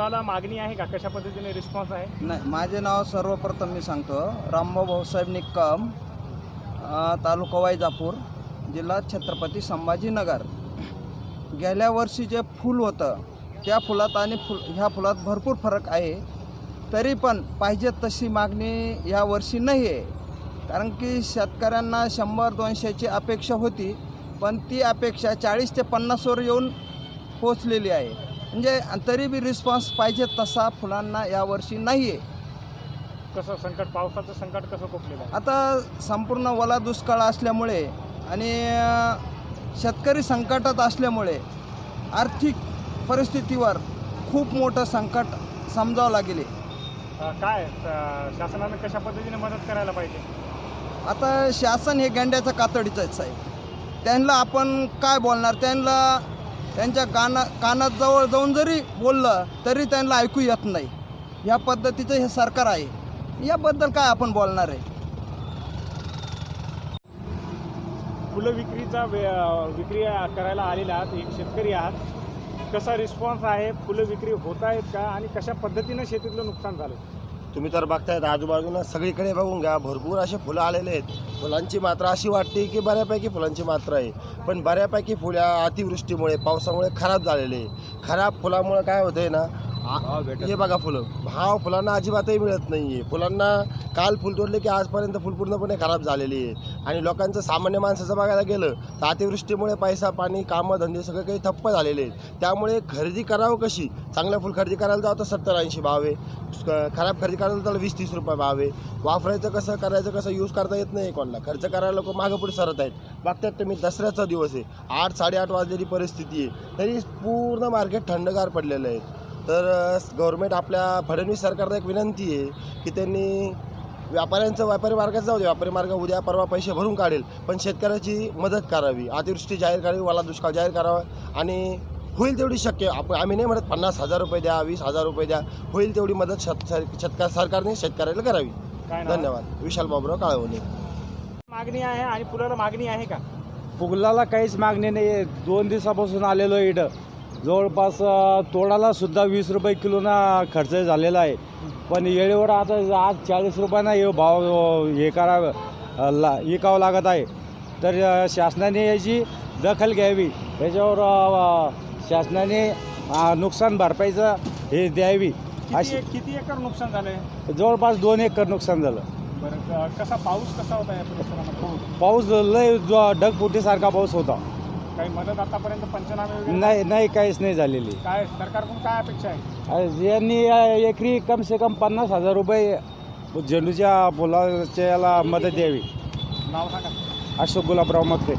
तुम्हाला मागणी आहे का? कशा पद्धतीने रिस्पॉन्स आहे? नाही माझे नाव सर्वप्रथम मी सांगतो. रामभाऊ भाऊसाहेब निक्कम तालुका वायजापूर जिल्हा छत्रपती संभाजीनगर. गेल्या वर्षी जे फूल होतं त्या फुलात आणि फुल ह्या फुलात भरपूर फरक आहे. तरी पण पाहिजे तशी मागणी ह्या वर्षी नाही आहे कारण की शेतकऱ्यांना शंभर दोनशेची अपेक्षा होती पण ती अपेक्षा चाळीस ते पन्नासवर येऊन पोचलेली आहे. म्हणजे तरी बी रिस्पॉन्स पाहिजे तसा फुलांना यावर्षी नाही आहे कसं संकट पावसाचं संकट कसं कोपलेलं आहे? आता संपूर्ण ओला दुष्काळ असल्यामुळे आणि शेतकरी संकटात असल्यामुळे आर्थिक परिस्थितीवर खूप मोठं संकट समजावं लागेल. अ, काय अ, शासनानं कशा पद्धतीने मदत करायला पाहिजे? आता शासन हे गेंड्याच्या कातडीचंच आहे. त्यांना आपण काय बोलणार? त्यांना त्यांच्या काना कानात जवळ जाऊन जरी बोललं तरी त्यांना ऐकू येत नाही. ह्या पद्धतीचं हे सरकार आहे. याबद्दल काय आपण बोलणार आहे? फुलं विक्रीचा वे विक्री करायला आलेला आहात एक शेतकरी आहात. कसा रिस्पॉन्स आहे? फुलं विक्री होत आहेत का? आणि कशा पद्धतीनं शेतीतलं नुकसान झालं? तुम्ही तर बघतायत आजूबाजूला सगळीकडे बघून घ्या. भरपूर असे फुलं आलेले आहेत. फुलांची मात्रा अशी वाटते की बऱ्यापैकी फुलांची मात्रा आहे. पण बऱ्यापैकी फुल्या अतिवृष्टीमुळे पावसामुळे खराब झालेले आहे. खराब फुलामुळे काय होतंय ना आ- हे बघा फुलं. भाव फुलांना अजिबातही मिळत नाही आहे फुलांना काल फुल तोडले की आजपर्यंत फुल पूर्णपणे खराब झालेली आहे आणि लोकांचं सामान्य माणसाचं बघायला गेलं तर अतिवृष्टीमुळे पैसा पाणी कामं धंदे सगळं काही ठप्प झालेले आहेत. त्यामुळे खरेदी करावं कशी? चांगलं फुल खरेदी करायला जावं तर सत्तर ऐंशी भाव आहे. क- खराब खरेदी करायला तर वीस तीस रुपये भाव आहे. वापरायचं कसं करायचं कसं यूज करता येत नाही कोणाला. खर्च करायला लोक मागं पुढे सरत आहेत. बघतात तुम्ही दसऱ्याचा दिवस आहे. आठ साडेआठ वाजलेली परिस्थिती आहे. तरी पूर्ण मार्केट थंडगार पडलेलं आहे. तर गव्हर्मेंट आपल्या फडणवीस सरकारला एक विनंती आहे की त्यांनी व्यापाऱ्यांचं व्यापारी मार्गात जाऊ दे. व्यापारी मार्ग उद्या परवा पैसे भरून काढेल. पण शेतकऱ्याची मदत करावी. अतिवृष्टी जाहीर करावी वाला दुष्काळ जाहीर करावा आणि होईल तेवढी शक्य. आपण आम्ही नाही म्हणत पन्नास हजार रुपये द्या वीस हजार रुपये द्या. होईल तेवढी मदत शेत शेतकऱ्या सरकारने शेतकऱ्याला करावी? धन्यवाद. विशाल बाबुराव काळवणे. मागणी आहे आणि फुलाला मागणी आहे का? फुगलाला काहीच मागणी नाही आहे दोन दिवसापासून आलेलो आहे इथं. जवळपास तोडाला सुद्धा वीस रुपये किलोना खर्च झालेला आहे. पण येळेवर आता आज चाळीस रुपयानं हे भाव हे करावं अ, ला विकावं लागत आहे. तर शासनाने याची दखल घ्यावी. याच्यावर शासनाने नुकसान भरपाईचं हे द्यावी. अशी किती एकर नुकसान झालंय? जवळपास दोन एकर नुकसान झालं. बरं कसा पाऊस कसा होता या पाऊस लय ज- ढगफुटीसारखा पाऊस होता. काही मदत आतापर्यंत पंचनामे वगैरे नाही नाही काहीच नाही झालेली. काय सरकारकडून काय अपेक्षा आहे? आज यांनी एकरी कम से कम पन्नास हजार रुपये झेंडूच्या फुलाच्या याला मदत द्यावी. नाव सांगा. अशोक गुलाबराव मगते